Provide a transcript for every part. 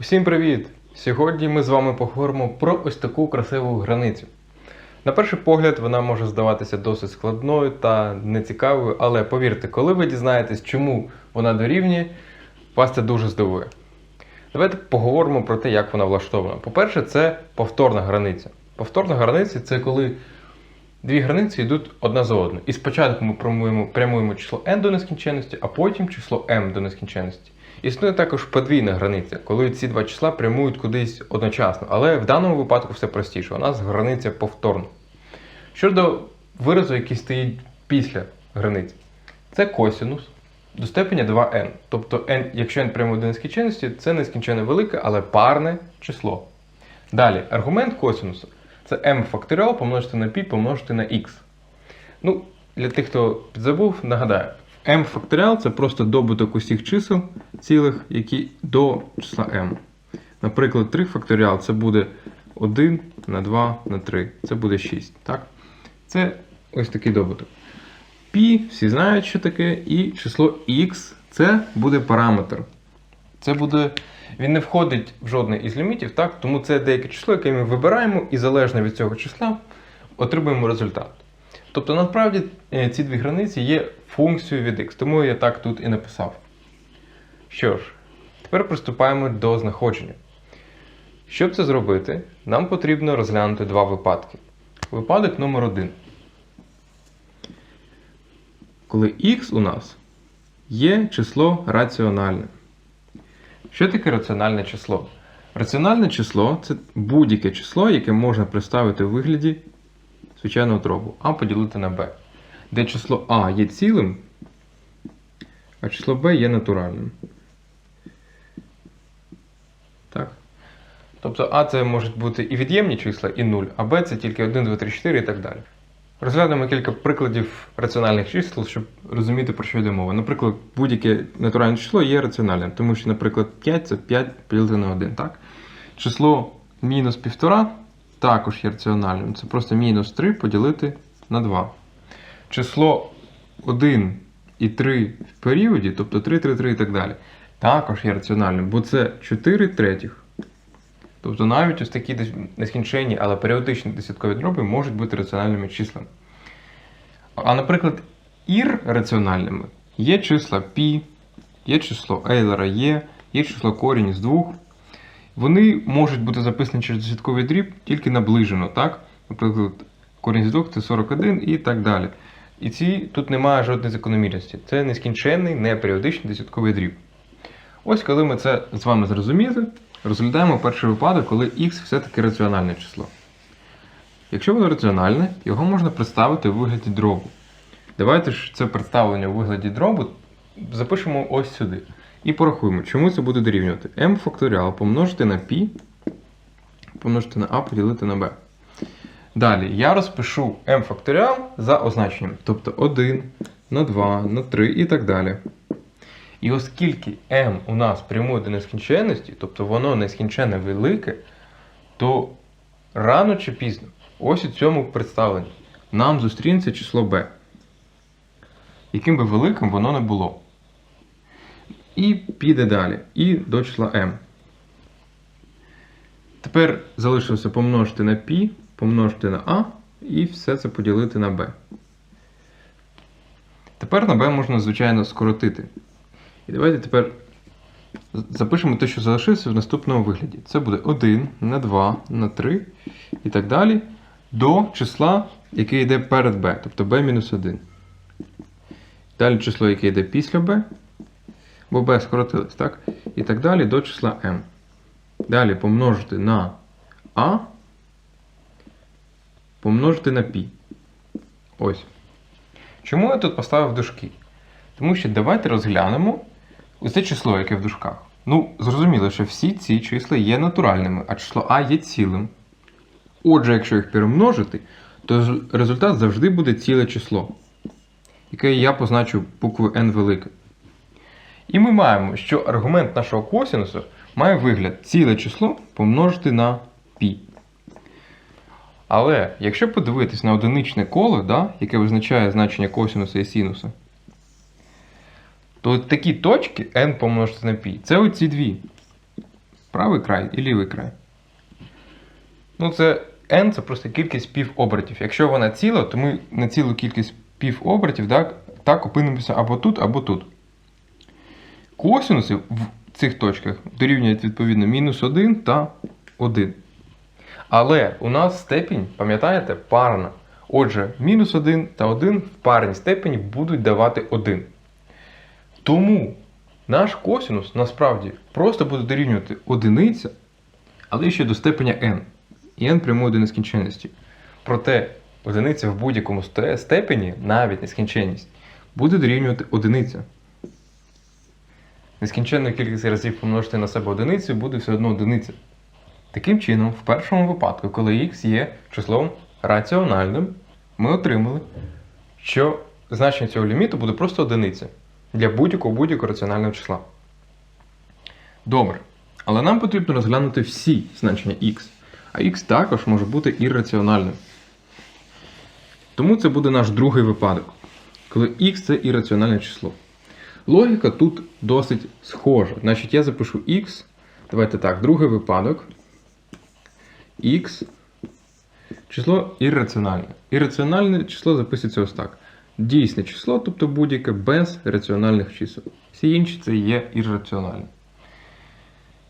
Усім привіт! Сьогодні ми з вами поговоримо про ось таку красиву границю. На перший погляд, вона може здаватися досить складною та нецікавою, але повірте, коли ви дізнаєтесь, чому вона дорівнює, вас це дуже здивує. Давайте поговоримо про те, як вона влаштована. По-перше, це повторна границя. Повторна границя це коли дві границі йдуть одна за одною. І спочатку ми прямуємо, прямуємо число n до нескінченності, а потім число m до нескінченності. Існує також подвійна границя, коли ці два числа прямують кудись одночасно. Але в даному випадку все простіше. У нас границя повторна. Щодо виразу, який стоїть після границі, це косінус до степеня 2n. Тобто n, якщо n прямує до нескінченності, це нескінченно велике, але парне число. Далі, аргумент косінусу це m факторіал помножити на π помножити на x. Ну, для тих, хто підзабув, нагадаю. M факторіал це просто добуток усіх чисел цілих, які до числа m. Наприклад, 3 факторіал це буде 1 на 2 на 3. Це буде 6. Так? Це ось такий добуток. Пі, всі знають, що таке, і число x це буде параметр. Це буде. Він не входить в жодний із лімітів, так? тому це деяке число, яке ми вибираємо, і залежно від цього числа отримуємо результат. Тобто, насправді, е, ці дві границі є функцією від x, тому я так тут і написав. Що ж, тепер приступаємо до знаходження. Щоб це зробити, нам потрібно розглянути два випадки. Випадок номер один. Коли x у нас є число раціональне. Що таке раціональне число? Раціональне число це будь-яке число, яке можна представити у вигляді звичайного дробу а поділити на b, де число а є цілим, а число b є натуральним. Так. Тобто А це можуть бути і від'ємні числа, і 0, а Б це тільки 1, 2, 3, 4 і так далі. Розглянемо кілька прикладів раціональних чисел, щоб розуміти, про що йде мова. Наприклад, будь-яке натуральне число є раціональним, тому що, наприклад, 5 це 5 поділити на 1. Так? Число мінус 1,5 також є раціональним. Це просто мінус 3 поділити на 2. Число 1 і 3 в періоді, тобто 3, 3, 3 і так далі, також є раціональним, бо це 4 третіх. Тобто навіть ось такі нескінченні, але періодичні десяткові дроби можуть бути раціональними числами. А, наприклад, ірраціональними є числа π, є число Ейлера Є, є число корінь з двох. Вони можуть бути записані через десятковий дріб тільки наближено, так? Наприклад, корінь з двох це 41 і так далі. І ці тут немає жодної закономірності. Це нескінченний, неперіодичний десятковий дріб. Ось коли ми це з вами зрозуміли, розглядаємо перший випадок, коли x все-таки раціональне число. Якщо воно раціональне, його можна представити у вигляді дробу. Давайте ж це представлення у вигляді дробу запишемо ось сюди. І порахуємо, чому це буде дорівнювати. m факторіал помножити на π, помножити на a поділити на b. Далі я розпишу m факторіал за означенням. Тобто 1 на 2 на 3 і так далі. І оскільки m у нас прямує до нескінченності, тобто воно нескінченно велике, то рано чи пізно, ось у цьому представленні, нам зустрінеться число b, яким би великим воно не було. І піде далі, і до числа m. Тепер залишилося помножити на π, помножити на a і все це поділити на b. Тепер на b можна, звичайно, скоротити. І давайте тепер запишемо те, що залишилося в наступному вигляді. Це буде 1 на 2 на 3 і так далі до числа, яке йде перед b, тобто b-1. Далі число, яке йде після b, бо b скоротилось, так? І так далі до числа m. Далі помножити на a, помножити на π. Ось. Чому я тут поставив дужки? Тому що давайте розглянемо це число, яке в дужках. Ну, зрозуміло, що всі ці числа є натуральними, а число А є цілим. Отже, якщо їх перемножити, то результат завжди буде ціле число, яке я позначу буквою n велике. І ми маємо, що аргумент нашого косинусу має вигляд ціле число помножити на π. Але якщо подивитись на одиничне коло, да, яке визначає значення косинуса і синуса, то такі точки n помножити на π, це оці дві. правий край і лівий край. Ну, це n це просто кількість півобертів. Якщо вона ціла, то ми на цілу кількість півобертів так, так опинимося або тут, або тут. Косинуси в цих точках дорівнюють відповідно мінус 1 та 1. Але у нас степінь, пам'ятаєте, парна. Отже, мінус 1 та 1 в парній степені будуть давати 1. Тому наш косинус насправді просто буде дорівнювати одиниця, але ще до степеня n. І n прямує до нескінченності. Проте одиниця в будь-якому степені, навіть нескінченність, буде дорівнювати одиниця. Нескінченну кількість разів помножити на себе одиницю буде все одно одиниця. Таким чином, в першому випадку, коли x є числом раціональним, ми отримали, що значення цього ліміту буде просто одиниця для будь-якого будь-якого раціонального числа. Добре. Але нам потрібно розглянути всі значення x. А x також може бути ірраціональним. Тому це буде наш другий випадок, коли x це ірраціональне число. Логіка тут досить схожа. Значить, я запишу x. Давайте так, другий випадок. x. Число ірраціональне. Ірраціональне число записується ось так. Дійсне число, тобто будь-яке без раціональних чисел. Всі інші це є ірраціональне.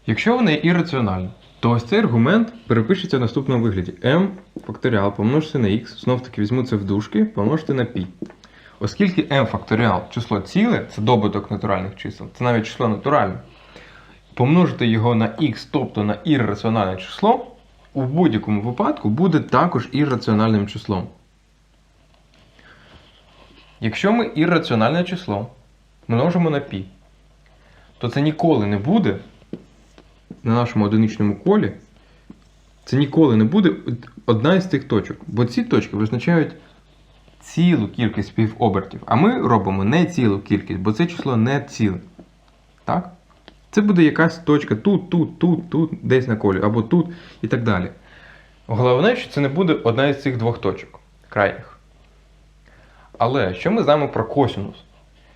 Якщо вони є ірраціональні, то ось цей аргумент перепишеться в наступному вигляді. m факторіал помножити на x, знов таки візьму це в дужки, помножити на π. Оскільки m факторіал число ціле, це добуток натуральних чисел, це навіть число натуральне, помножити його на x, тобто на ірраціональне число, у будь-якому випадку буде також ірраціональним числом. Якщо ми ірраціональне число множимо на π, то це ніколи не буде на нашому одиничному колі, це ніколи не буде одна із цих точок. Бо ці точки визначають цілу кількість співобертів. А ми робимо не цілу кількість, бо це число не ціле. Так? Це буде якась точка тут, тут, тут, тут, десь на колі, або тут і так далі. Головне, що це не буде одна із цих двох точок крайніх. Але що ми знаємо про косинус?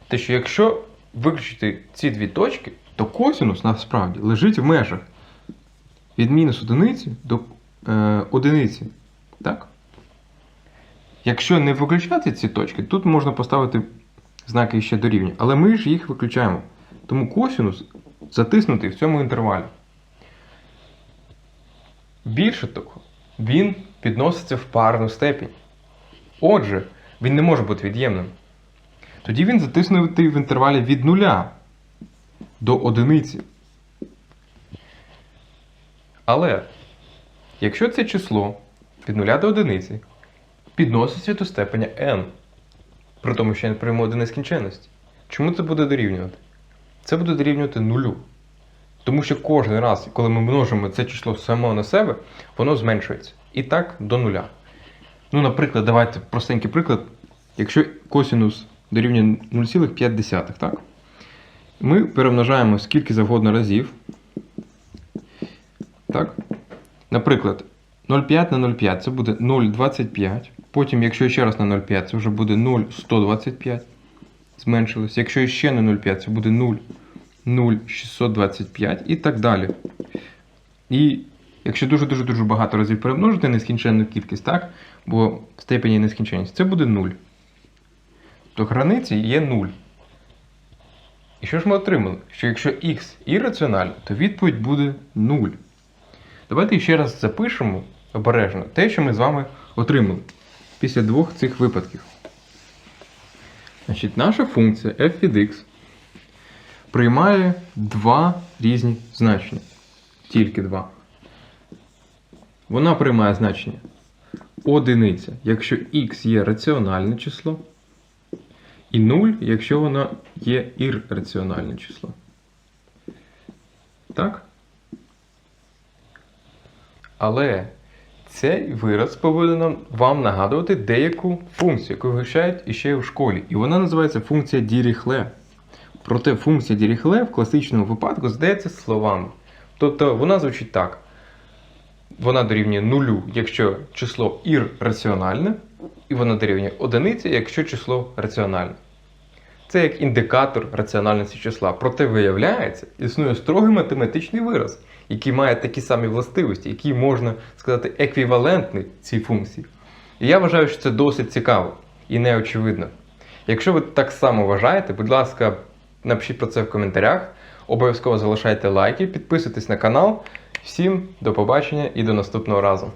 Те, що якщо виключити ці дві точки, то косинус насправді лежить в межах від мінус одиниці до е, одиниці. Так? Якщо не виключати ці точки, тут можна поставити знаки ще дорівнює. Але ми ж їх виключаємо. Тому косинус затиснутий в цьому інтервалі. Більше того, він підноситься в парну степінь. Отже, він не може бути від'ємним. Тоді він затиснутий в інтервалі від нуля до одиниці. Але якщо це число від нуля до одиниці підноситься до степеня n, при тому, що n прийме до нескінченності, чому це буде дорівнювати? Це буде дорівнювати нулю. Тому що кожен раз, коли ми множимо це число само на себе, воно зменшується. І так до нуля. Ну, наприклад, давайте простенький приклад. Якщо косинус дорівнює 0,5, так? Ми перемножаємо скільки завгодно разів. Так? Наприклад, 0,5 на 0,5 це буде 0,25. Потім, якщо ще раз на 0,5, це вже буде 0,125. Зменшилось. Якщо ще на 0,5, це буде 0, 0,625 і так далі. І якщо дуже-дуже дуже багато разів перемножити нескінченну кількість, так? Бо в степені нескінченність, це буде 0. То границі є 0. І що ж ми отримали? Що якщо x ірраціональне, то відповідь буде 0. Давайте ще раз запишемо обережно те, що ми з вами отримали після двох цих випадків. Значить, наша функція f від x приймає два різні значення. Тільки два. Вона приймає значення одиниця, якщо x є раціональне число, і 0, якщо воно є ірраціональне число. Так? Але цей вираз повинен вам нагадувати деяку функцію, яку вивчають іще в школі. І вона називається функція Діріхле. Проте функція Діріхле в класичному випадку здається словами. Тобто вона звучить так. Вона дорівнює нулю, якщо число ірраціональне, і вона дорівнює одиниці, якщо число раціональне. Це як індикатор раціональності числа. Проте виявляється, існує строгий математичний вираз, який має такі самі властивості, який можна сказати еквівалентний цій функції. І я вважаю, що це досить цікаво і неочевидно. Якщо ви так само вважаєте, будь ласка, напишіть про це в коментарях. Обов'язково залишайте лайки, підписуйтесь на канал. Всім до побачення і до наступного разу.